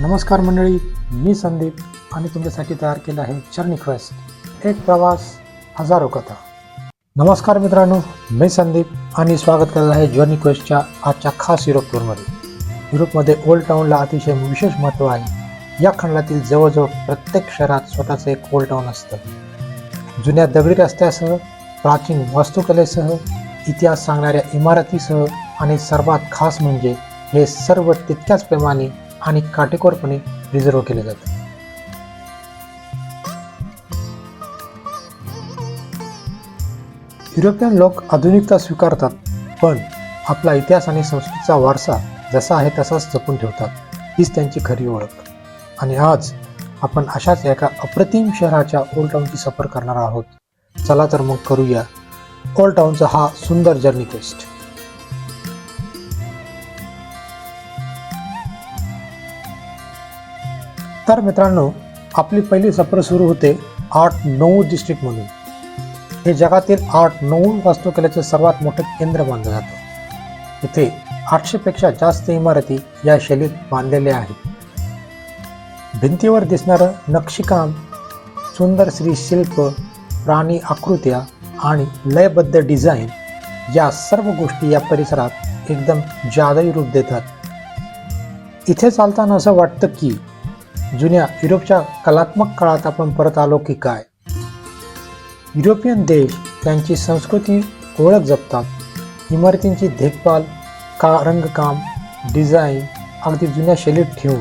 नमस्कार मंडळी मी संदीप आणि तुमच्यासाठी तयार केलं आहे जर्नी क्वेस्ट एक प्रवास हजारो कथा. नमस्कार मित्रांनो मी संदीप आणि स्वागत करत आहे जर्नी क्वेस्टच्या आजच्या खास युरोप टूरमध्ये युरोपमध्ये ओल्ड टाऊनला अतिशय विशेष महत्त्व आहे. या खंडातील जवळजवळ प्रत्येक शहरात स्वतःचं एक ओल्ड टाऊन असतं. जुन्या दगडी रस्त्यासह प्राचीन वास्तुकलेसह इतिहास सांगणाऱ्या इमारतीसह आणि सर्वात खास म्हणजे हे सर्व तितक्याच प्रेमाने आणि काटेकोरपणे रिझर्व केले जाते. युरोपियन लोक आधुनिकता स्वीकारतात पण आपला इतिहास आणि संस्कृतीचा वारसा जसा आहे तसाच जपून ठेवतात हीच त्यांची खरी ओळख. आणि आज आपण अशाच एका अप्रतिम शहराच्या ओल्ड टाऊनची सफर करणार आहोत. चला तर मग करूया ओल्ड टाऊनचा हा सुंदर जर्नी क्वेस्ट तर मित्रांनो आपली पहिली सफर सुरू होते आठ नऊ डिस्ट्रिक्टमधून हे जगातील आठ नऊ वास्तुकलेचं सर्वात मोठं केंद्र मानलं जातं. इथे आठशेपेक्षा जास्त इमारती या शैलीत बांधलेल्या आहेत. भिंतीवर दिसणारं नक्षीकाम सुंदर श्री शिल्प प्राणी आकृत्या आणि लयबद्ध डिझाईन या सर्व गोष्टी या परिसरात एकदम जादई रूप देतात. इथे चालताना असं वाटतं की जुन्या युरोपच्या कलात्मक काळात आपण परत आलो की काय? युरोपियन देश त्यांची संस्कृती ओळख जपतात. इमारतींची देखभाल का रंगकाम डिझाईन अगदी जुन्या शैलीत ठेवून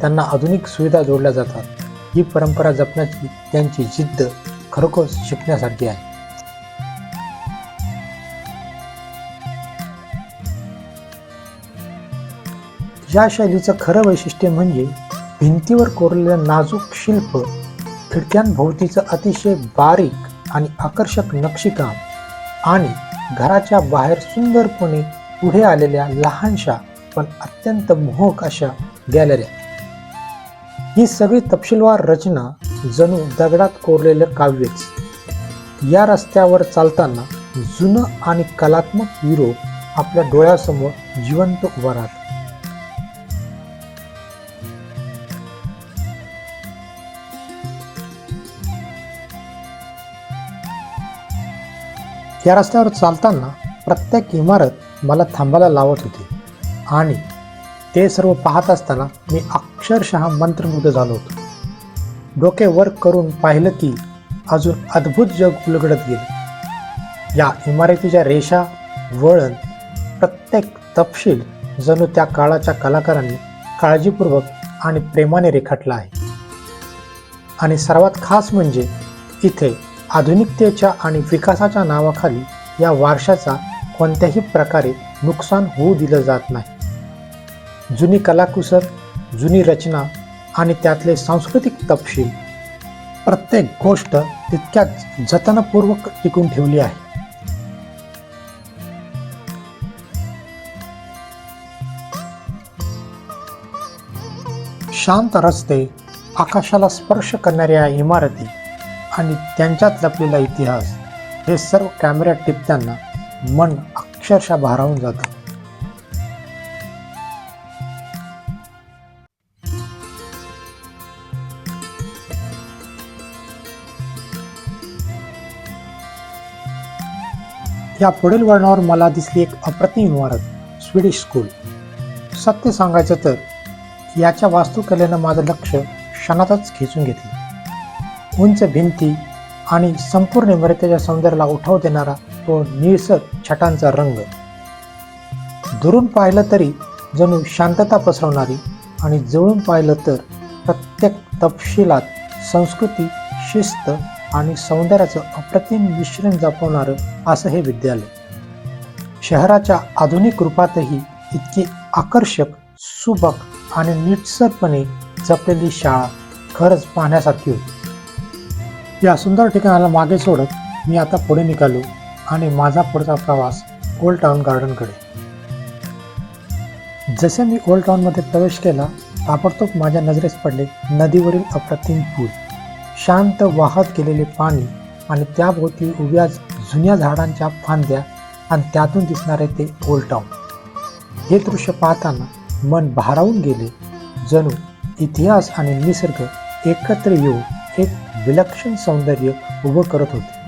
त्यांना आधुनिक सुविधा जोडल्या जातात. ही परंपरा जपण्याची त्यांची जिद्द खरोखर शिकण्यासारखी आहे. या शैलीचं खरं वैशिष्ट्य म्हणजे भिंतीवर कोरलेलं नाजूक शिल्प खिडक्यांभोवतीचं अतिशय बारीक आणि आकर्षक नक्षीकाम आणि घराच्या बाहेर सुंदरपणे पुढे आलेल्या लहानशा पण अत्यंत मोहक अशा गॅलऱ्या. ही सगळी तपशीलवार रचना जणू दगडात कोरलेलं काव्यच. या रस्त्यावर चालताना जुनं आणि कलात्मक युरोप आपल्या डोळ्यासमोर जिवंत उभा राहतो. त्या रस्त्यावर चालताना प्रत्येक इमारत मला थांबायला लावत होती. आणि ते सर्व पाहत असताना मी अक्षरशः मंत्रमुग्ध झालो होतो. डोके वर करून पाहिलं की अजून अद्भुत जग उलगडत गेले. या इमारतीच्या रेषा वळण प्रत्येक तपशील जणू त्या काळाच्या कलाकारांनी काळजीपूर्वक आणि प्रेमाने रेखाटला आहे. आणि सर्वात खास म्हणजे इथे आधुनिकतेच्या आणि विकासाच्या नावाखाली या वारशाचा कोणत्याही प्रकारे नुकसान होऊ दिलं जात नाही. जुनी कलाकुसर जुनी रचना आणि त्यातले सांस्कृतिक तपशील प्रत्येक गोष्ट तितक्याच जतनपूर्वक टिकून ठेवली आहे. शांत रस्ते आकाशाला स्पर्श करणाऱ्या इमारती आणि त्यांच्यात लपलेला इतिहास हे सर्व कॅमेऱ्यात टिपताना मन अक्षरशः भारावून जातं. या पुढील वळणावर मला दिसली एक अप्रतिम इमारत स्वीडिश स्कूल सत्य सांगायचं तर याच्या वास्तुकलेनं माझं लक्ष क्षणातच खेचून घेतलं. उंच भिंती आणि संपूर्ण इमारतीच्या सौंदर्याला उठाव देणारा तो निळसर छटांचा रंग. दुरून पाहिलं तरी जणू शांतता पसरवणारी आणि जवळून पाहिलं तर प्रत्येक तपशिलात संस्कृती शिस्त आणि सौंदर्याचं अप्रतिम मिश्रण जपवणारं असं हे विद्यालय. शहराच्या आधुनिक रूपातही इतकी आकर्षक सुबक आणि नीटसरपणे जपलेली शाळा खरंच पाहण्यासारखी होती. या सुंदर ठिकाणाला मागे सोडत मी आता पुढे निघालो आणि माझा पुढचा प्रवास ओल्ड टाउन गार्डनकडे जसे मी ओल्ड टाउनमध्ये प्रवेश केला ताबडतोब माझ्या नजरेस पडले नदीवरील अप्रतिम पूल. शांत वाहत गेलेले पाणी आणि त्याभोवती उभ्या जुन्या झाडांच्या फांद्या आणि त्यातून दिसणारे ते ओल्ड टाउन हे दृश्य पाहताना मन भारावून गेले. जणू इतिहास आणि निसर्ग एकत्र येऊन एक विलक्षण सौंदर्य उभं करत होते.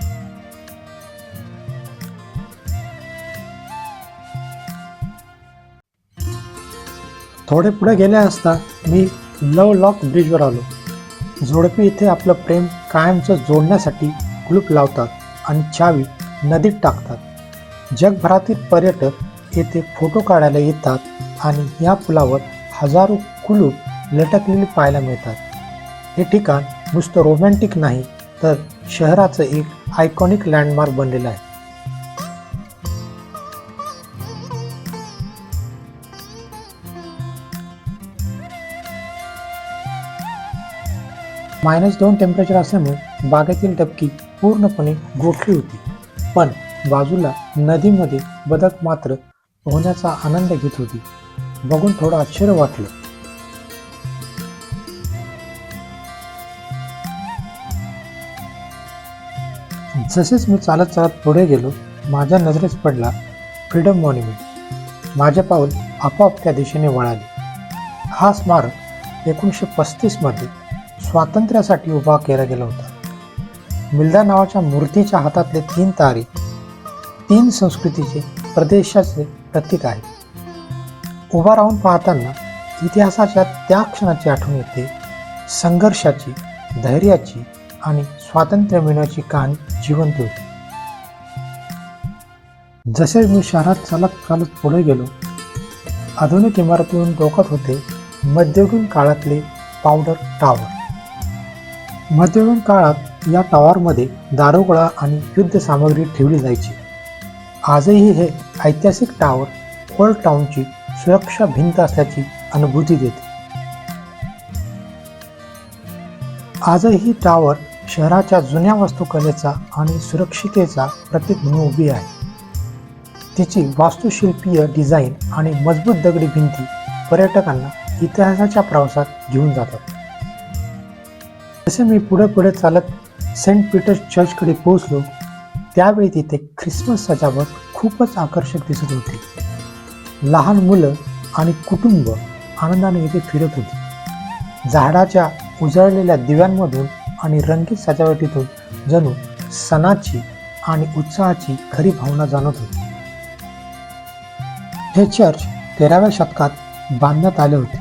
थोडे पुढे गेले असता मी लव लॉक ब्रिजवर आलो. जोडपी इथे आपलं प्रेम कायमचं जोडण्यासाठी कुलूप लावतात आणि चावी नदीत टाकतात. जगभरातील पर्यटक येथे फोटो काढायला येतात आणि या पुलावर हजारो कुलूप लटकलेली पाहायला मिळतात. हे ठिकाण नुसतं रोमॅन्टिक नाही तर शहराचं एक आयकॉनिक लँडमार्क बनलेलं आहे. मायनस दोन टेम्परेचर असल्यामुळे बागेतील डबकी पूर्णपणे गोठली होती. पण बाजूला नदीमध्ये बदक मात्र पोहण्याचा आनंद घेत होती. बघून थोडं आश्चर्य वाटलं. जसेच मी चालत चालत पुढे गेलो माझ्या नजरेस पडला फ्रीडम मॉन्युमेंट. माझे पाऊल आपोआप त्या दिशेने वळाले. हा स्मारक एकोणीसशे पस्तीसमध्ये स्वातंत्र्यासाठी उभा केला गेला होता. मिल्दा नावाच्या मूर्तीच्या हातातले तीन तारे तीन संस्कृतीचे प्रदेशाचे प्रतीक आहे उभा राहून पाहताना इतिहासाच्या त्या क्षणाची आठवण येते. संघर्षाची धैर्याची आणि स्वातंत्र्य मिळण्याची कहाणी जिवंत होती. जसे मी शहरात चालत चालत पुढे गेलो आधुनिक इमारतीहून डोकत होते मध्ययुगीन काळातले पावडर टावर मध्ययुगीन काळात या टॉवरमध्ये दारोगळा आणि युद्ध सामग्री ठेवली जायची. आजही हे ऐतिहासिक टावर ओल्ड टाउनची सुरक्षा भिंत असल्याची अनुभूती देते. आजही ही टावर शहराच्या जुन्या वास्तुकलेचा आणि सुरक्षितेचा प्रतीक म्हणून उभी आहे. तिची वास्तुशिल्पीय डिझाईन आणि मजबूत दगडी भिंती पर्यटकांना इतिहासाच्या प्रवासात घेऊन जातात. जसे मी पुढे पुढे चालत सेंट पीटर्स चर्चकडे पोहोचलो त्यावेळी तिथे ख्रिसमस सजावट खूपच आकर्षक दिसत होती. लहान मुलं आणि कुटुंब आनंदाने इथे फिरत होती. झाडाच्या उजळलेल्या दिव्यांमधून आणि रंगीत सजावटीतून जणू सणाची आणि उत्साहाची खरी भावना जाणवत होती. हे चर्च तेराव्या शतकात बांधण्यात आले होते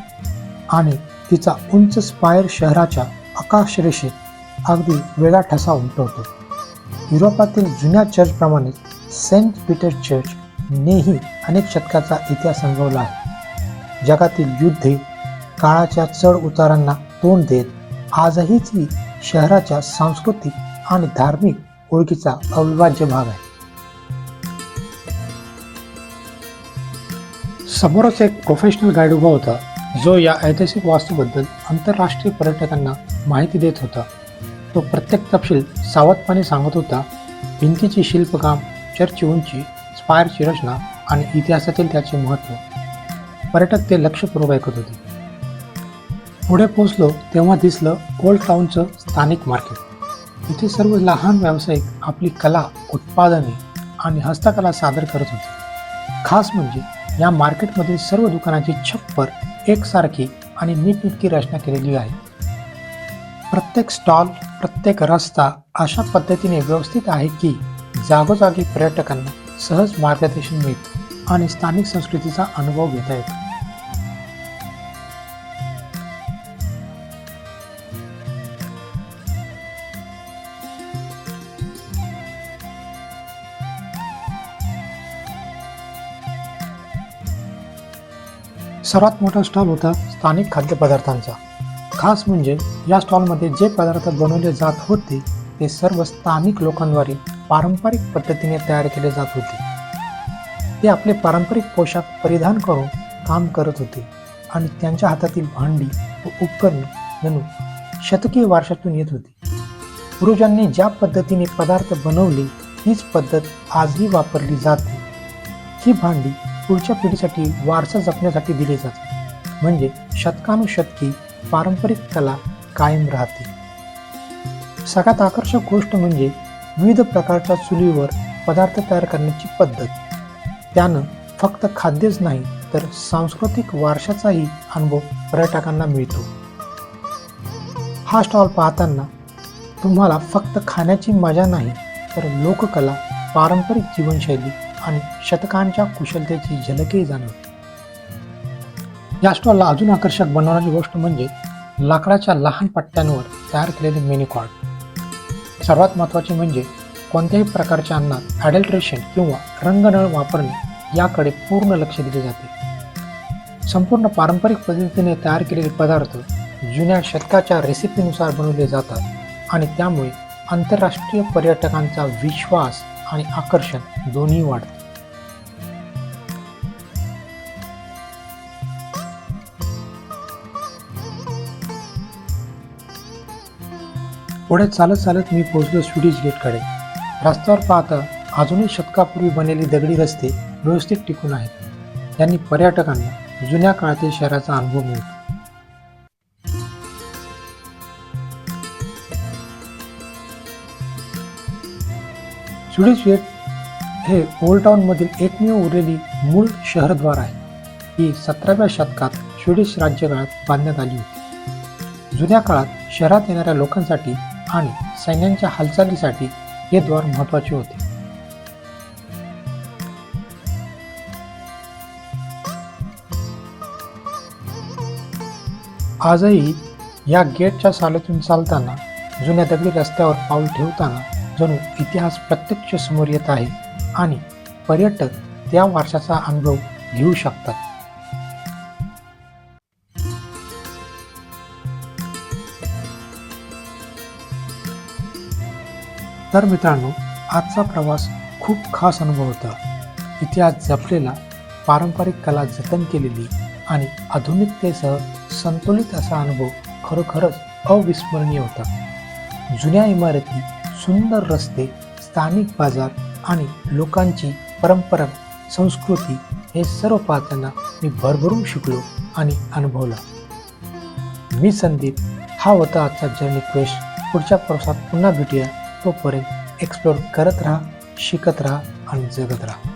आणि तिचा उंच स्पायर शहराच्या आकाशरेषेत अगदी वेगळा ठसा उमटवतो युरोपातील जुन्या चर्चप्रमाणे सेंट पीटर चर्च नेही अनेक शतकाचा इतिहास अनुभवला आहे. जगातील युद्धे काळाच्या चढ उतारांना तोंड देत आजही ती शहराच्या सांस्कृतिक आणि धार्मिक ओळखीचा अविभाज्य भाग आहे. समोरच एक प्रोफेशनल गाईड उभा होता जो या ऐतिहासिक वास्तूबद्दल आंतरराष्ट्रीय पर्यटकांना माहिती देत होता. तो प्रत्येक तपशील सावधपणे सांगत होता भिंतीची शिल्पकाम चर्चची उंची स्पायरची रचना आणि इतिहासातील त्याचे महत्त्व. पर्यटक ते लक्षपूर्वक ऐकत होते. पुढे पोचलो तेव्हा दिसलं ओल्ड टाऊनचं स्थानिक मार्केट. इथे सर्व लहान व्यावसायिक आपली कला उत्पादने आणि हस्तकला सादर करत होते. खास म्हणजे या मार्केटमध्ये सर्व दुकानाची छप्पर एकसारखी आणि नीटनेटकी रचना केलेली आहे. प्रत्येक स्टॉल प्रत्येक रस्ता अशा पद्धतीने व्यवस्थित आहे की जागोजागी पर्यटकांना सहज मार्गदर्शन मिळतं आणि स्थानिक संस्कृतीचा अनुभव घेता येतो. सर्वात मोठा स्टॉल होता स्थानिक खाद्यपदार्थांचा. खास म्हणजे या स्टॉलमध्ये जे पदार्थ बनवले जात होते ते सर्व स्थानिक लोकांद्वारे पारंपरिक पद्धतीने तयार केले जात होते. ते आपले पारंपरिक पोशाख परिधान करून काम करत होते आणि त्यांच्या हातातील भांडी व उपकरणे जणू शतकीय वारशातून येत होती. पूर्वजांनी ज्या पद्धतीने पदार्थ बनवले तीच पद्धत आजही वापरली जाते. ही भांडी पुढच्या पिढीसाठी वारसा जपण्यासाठी दिली जाते. म्हणजे शतकानुशतकी पारंपरिक कला कायम राहते. सगळ्यात आकर्षक गोष्ट म्हणजे विविध प्रकारच्या चुलीवर पदार्थ तयार करण्याची पद्धत. त्यानं फक्त खाद्यच नाही तर सांस्कृतिक वारशाचाही अनुभव पर्यटकांना मिळतो. हा स्टॉल पाहताना तुम्हाला फक्त खाण्याची मजा नाही तर लोककला पारंपरिक जीवनशैली आणि शतकांच्या कुशलतेची झलके जाणवते. या स्टॉलला अजून आकर्षक बनवण्याची गोष्ट म्हणजे लाकडाच्या लहान पट्ट्यांवर तयार केलेले मेन्यू सर्वात महत्त्वाचे म्हणजे कोणत्याही प्रकारच्या अन्नात ॲडल्ट्रेशन किंवा रंगनळ वापरणे याकडे पूर्ण लक्ष दिले जाते. संपूर्ण पारंपरिक पद्धतीने तयार केलेले पदार्थ जुन्या शतकाच्या रेसिपीनुसार बनवले जातात आणि त्यामुळे आंतरराष्ट्रीय पर्यटकांचा विश्वास आणि आकर्षण दोन्ही वाढते पुढे चालत चालत मी पोहोचलो स्वीडिश गेटकडे. रस्त्यावर पाहता अजूनही शतकापूर्वी बनलेले दगडी रस्ते व्यवस्थित टिकून आहेत. त्यांनी पर्यटकांना जुन्या काळातील शहराचा अनुभव मिळतो. स्वीडिश गेट हे ओल्ड टाउनमधील एकमेव उरलेली मूळ शहरद्वार आहे. ही सतराव्या शतकात स्वीडिश राज्यकाळात बांधण्यात आली होती. जुन्या काळात शहरात येणाऱ्या लोकांसाठी आणि सैन्यांच्या हालचालीसाठी हे द्वार महत्त्वाचे होते. आजही या गेटच्या सालातून चालताना जुन्या दगडी रस्त्यावर पाऊल ठेवताना जणू इतिहास प्रत्यक्ष समोर येत आहे आणि पर्यटक त्या वारशाचा अनुभव घेऊ शकतात. तर मित्रांनो आजचा प्रवास खूप खास अनुभव होता. इतिहास जपलेला पारंपरिक कला जतन केलेली आणि आधुनिकतेसह संतुलित असा अनुभव खरोखरच अविस्मरणीय होता. जुन्या इमारती सुंदर रस्ते स्थानिक बाजार आणि लोकांची परंपरा संस्कृती हे सर्व पाहताना मी भरभरून शिकलो आणि अनुभवला. मी संदीप हा होता आजचा जर्नी क्वेस्ट पुढच्या प्रवासात पुन्हा भेटूया. तोपर्यंत एक्सप्लोर करत राहा शिकत राहा आणि जगत राहा.